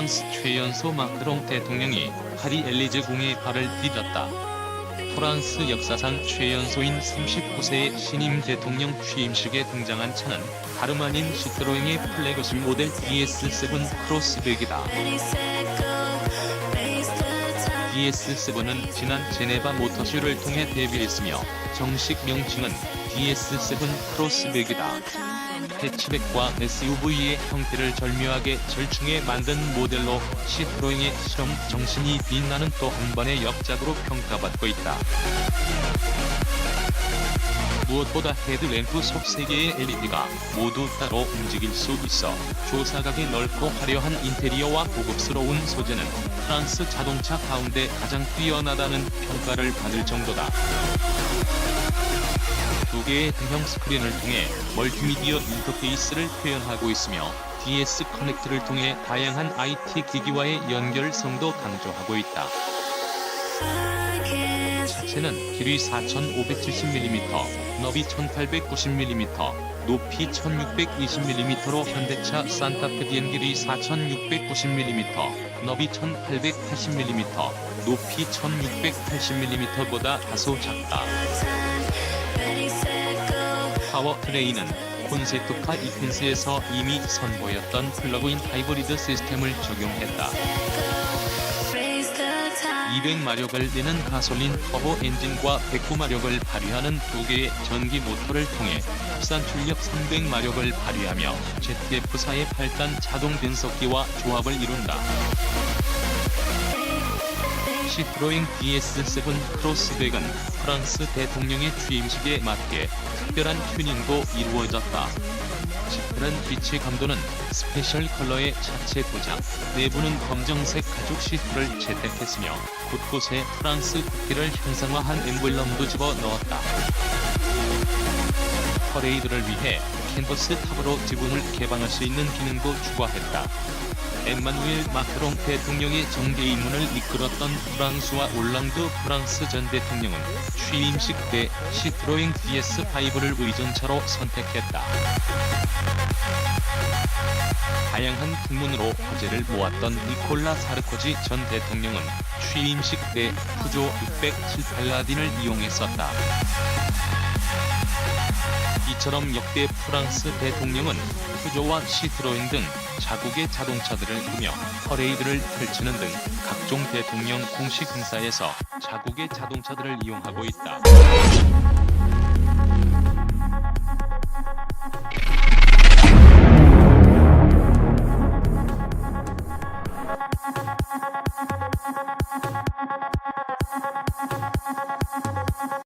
프랑스 최연소 마크롱 대통령이 파리 엘리제 궁에 발을 디뎠다. 프랑스 역사상 최연소인 39세의 신임 대통령 취임식에 등장한 차는 다름 아닌 시트로잉의 플래그십 모델 DS7 크로스백이다. DS7은 지난 제네바 모터쇼를 통해 데뷔했으며 정식 명칭은 DS7 크로스백이다. 해치백과 SUV의 형태를 절묘하게 절충해 만든 모델로 시트로잉의 실험 정신이 빛나는 또 한 번의 역작으로 평가받고 있다. 무엇보다 헤드램프 속 3개의 LED가 모두 따로 움직일 수 있어 조사각이 넓고 화려한 인테리어와 고급스러운 소재는 프랑스 자동차 가운데 가장 뛰어나다는 평가를 받을 정도다. 두 개의 대형 스크린을 통해 멀티미디어 인터페이스를 표현하고 있으며 DS 커넥트를 통해 다양한 IT 기기와의 연결성도 강조하고 있다. 차체는 길이 4,570mm, 너비 1,890mm, 높이 1,620mm로 현대차 산타페 디엔 길이 4,690mm, 너비 1,880mm, 높이 1,680mm보다 다소 작다. 파워트레인은 콘셉트카 이펜스에서 이미 선보였던 플러그인 하이브리드 시스템을 적용했다. 200마력을 내는 가솔린 터보 엔진과 109마력을 발휘하는 두 개의 전기 모터를 통해 합산 출력 300마력을 발휘하며 ZF4의 8단 자동 변속기와 조합을 이룬다. 시트로잉 DS7 크로스백은 프랑스 대통령의 취임식에 맞게 특별한 튜닝도 이루어졌다. 짙은 빛의 감도는 스페셜 컬러의 차체 도장, 내부는 검정색 가죽 시트를 채택했으며 곳곳에 프랑스 국기를 형상화한 엠블럼도 집어 넣었다. 퍼레이드를 위해 캔버스 탑으로 지붕을 개방할 수 있는 기능도 추가했다. 엠마누엘 마크롱 대통령의 정계 입문을 이끌었던 프랑스와 올랑드 프랑스 전 대통령은 취임식 때 시트로잉 DS5를 의전차로 선택했다. 다양한 풍문으로 화제를 모았던 니콜라 사르코지 전 대통령은 취임식 때 푸조 607 팔라딘을 이용했었다. 이처럼 역대 프랑스 대통령은 푸조와 시트로인 등 자국의 자동차들을 꾸며 퍼레이드를 펼치는 등 각종 대통령 공식 행사에서 자국의 자동차들을 이용하고 있다.